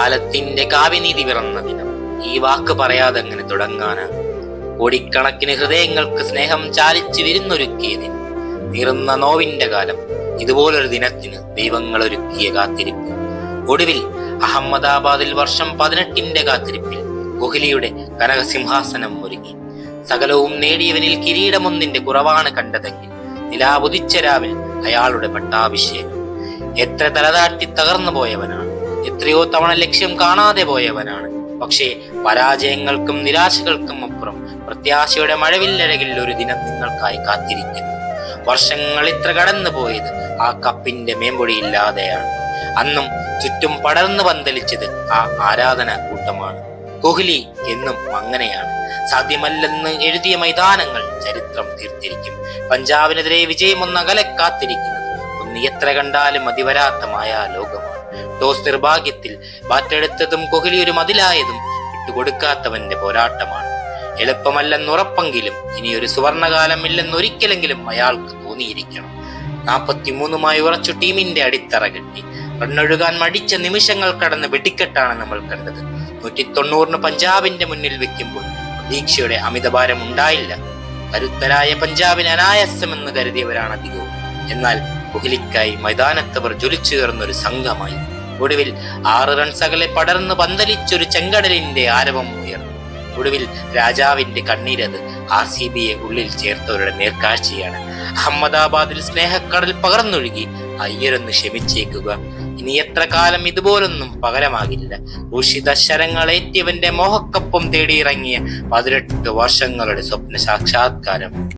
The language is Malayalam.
കാലത്തിന്റെ കാവ്യനീതി പിറന്ന ദിനം. ഈ വാക്ക് പറയാതെ അങ്ങനെ തുടങ്ങാന്? കോടിക്കണക്കിന് ഹൃദയങ്ങൾക്ക് സ്നേഹം ചാലിച്ചു വിരുന്നൊരുക്കിയ ദിനം. നീറുന്ന നോവിന്റെ കാലം. ഇതുപോലൊരു ദിനത്തിന് ദൈവങ്ങൾ ഒരുക്കിയ കാത്തിരിപ്പ്. ഒടുവിൽ അഹമ്മദാബാദിൽ വർഷം പതിനെട്ടിന്റെ കാത്തിരിപ്പിൽ കോഹ്ലിയുടെ കനകസിംഹാസനം ഒരുങ്ങി. സകലവും നേടിയവനിൽ കിരീടമൊന്നിന്റെ കുറവാണ് കണ്ടതെങ്കിൽ നിലാവുദിച്ച രാവിൽ അയാളുടെ പട്ടാഭിഷേകം. എത്ര തലതാഴ്ത്തി തകർന്നു പോയവനാണ് എത്രയോ തവണ ലക്ഷ്യം കാണാതെ പോയവനാണ്. പക്ഷേ പരാജയങ്ങൾക്കും നിരാശകൾക്കും അപ്പുറം പ്രത്യാശയുടെ മഴവില്ലഴകിൽ ഒരു ദിനം നിങ്ങൾക്കായി കാത്തിരിക്കുന്നു. വർഷങ്ങൾ ഇത്ര കടന്നു പോയത് ആ കപ്പിന്റെ മേമ്പൊടിയില്ലാതെയാണ്. അന്നും ചുറ്റും പടർന്നു പന്തലിച്ചത് ആ ആരാധന കൂട്ടമാണ്. കോഹ്ലി എന്നും അങ്ങനെയാണ്. സാധ്യമല്ലെന്ന് എഴുതിയ മൈതാനങ്ങൾ ചരിത്രം തീർത്തിരിക്കും. പഞ്ചാബിനെതിരെ വിജയം ഒന്ന് കാത്തിരിക്കുന്നത്. ഒന്ന് എത്ര കണ്ടാലും അതിവരാത്തമായ ലോകമാണ്. ടോസ് നിർഭാഗ്യത്തിൽ ബാറ്റെടുത്തതും കോഹ്ലി ഒരു മതിലായതും വിട്ടുകൊടുക്കാത്തവന്റെ പോരാട്ടമാണ്. എളുപ്പമല്ലെന്നുറപ്പെങ്കിലും ഇനിയൊരു സുവർണകാലം ഇല്ലെന്നൊരിക്കലെങ്കിലും അയാൾക്ക് തോന്നിയിരിക്കണം. നാൽപ്പത്തിമൂന്നുമായി ഉറച്ചു ടീമിന്റെ അടിത്തറ കെട്ടി റണ്ണൊഴുകാൻ മടിച്ച നിമിഷങ്ങൾ കടന്ന് വെടിക്കെട്ടാണ് നമ്മൾ കണ്ടത്. നൂറ്റി തൊണ്ണൂറിന് പഞ്ചാബിന്റെ മുന്നിൽ വെക്കുമ്പോൾ പ്രതീക്ഷയുടെ അമിതഭാരം ഉണ്ടായില്ല കരുത്തരായ പഞ്ചാബിന് അനായാസമെന്ന് കരുതിയവരാണ് അധികവും. എന്നാൽ കോഹ്ലിക്കായി മൈതാനത്തവർ ഒരു സംഘമായി. ഒടുവിൽ ആറ് റൺസ് അകലെ പടർന്ന് പന്തലിച്ചൊരു ചെങ്കടലിന്റെ ആരവം ഉയർന്നു. ഒടുവിൽ രാജാവിന്റെ കണ്ണീരത് ആർ സി ബിയെ ഉള്ളിൽ ചേർത്തവരുടെ നേർക്കാഴ്ചയാണ്. അഹമ്മദാബാദിൽ സ്നേഹക്കടൽ പകർന്നൊഴുകി അയ്യരൊന്ന് ക്ഷമിച്ചേക്കുക. ഇനി എത്ര കാലം ഇതുപോലൊന്നും പകരമാകില്ല. ഊഷിത ശരങ്ങളേറ്റിയവന്റെ മോഹക്കപ്പം തേടിയിറങ്ങിയ പതിനെട്ട് വർഷങ്ങളുടെ സ്വപ്ന സാക്ഷാത്കാരം.